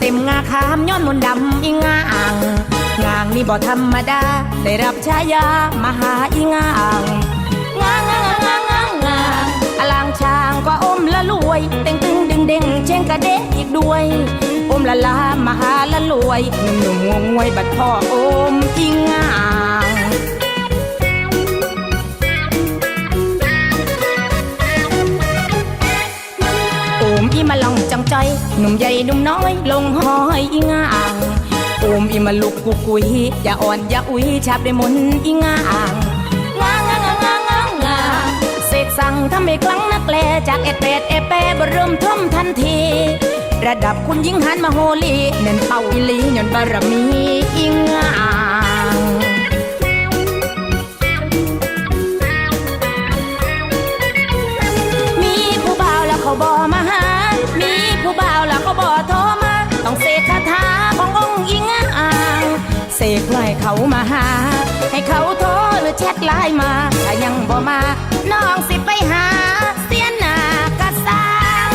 เต็มงาขามย้อนมนต์ดำอีงอ่างงางนี่บ่ธรรมดา ได้รับฉายามหาอีงอ่างงางงางงางงางงางอลางช้างก็อมละรวย เต็งตึงดึงเด้งเชงกระเดะอีกด้วย อมละลามหาละรวยหนุ่มงวงวยบัดพ่ออมอีงอ่าง หนุ่มใหญ่หนุ่มน้อยลงหอยอีงอ่างโอมอีมาลุกกุกุยอย่าอ่อนอย่าอุ้ยชาบได้มนอีงอ่างงางงางงางงางงาเสกสั่งทำให้ครั้งนักแลจากเอเป็ดเอแปบเริ่มท่มทันที ระดับคุณยิ่งหันมาโฮลีเน้นเป่าอีลีหย่อนบารมีอีงอ่าง เสกไว้เขามาหา ให้เขาโทรหรือแชทไลน์มาถ้ายังบ่มาน้องสิไปหา เสียหน้ากะสัง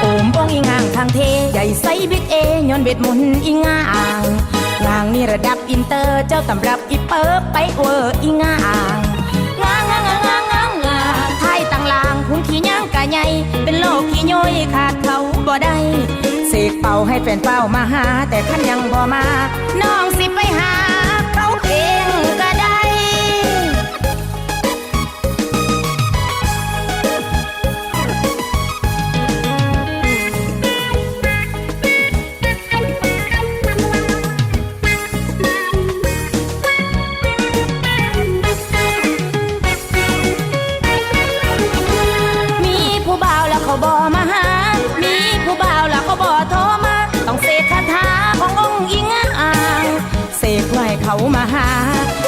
โอมองอีงางทางเท ใหญ่ไซบิ๊กเอย้อนเบ็ดมุนอีงางงางนี่ระดับอินเตอร์เจ้าตำรับอีเปิบไปเวอร์อีงาง ยขาดเขาบ่ได้เสกเป่าให้แฟนเป้ามาหา แต่ขันยังบ่มา น้องสิไปหา มาหา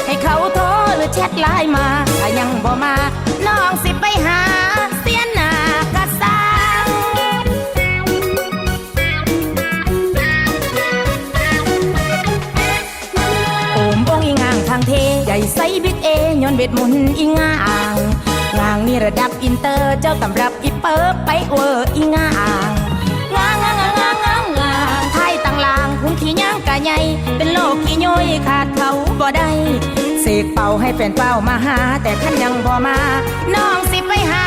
ให้เขาโทรหรือแชทไลน์มาถ้ายังบ่มาน้องสิไปหา เสียหน้ากระสังโอมองอีงางทางเท ใหญ่ไซบิ๊กเอย้อนเบ็ดมุนอีงางงางนี่ระดับอินเตอร์เจ้าตำรับอีเปิบไปเวอร์อีงาง ใหญ่เป็นโลกขี้ย่อยขาดเขาบ่ได้เสกเป่าให้แฟนเป้ามาหา แต่ขันยังบ่มา น้องสิไปหา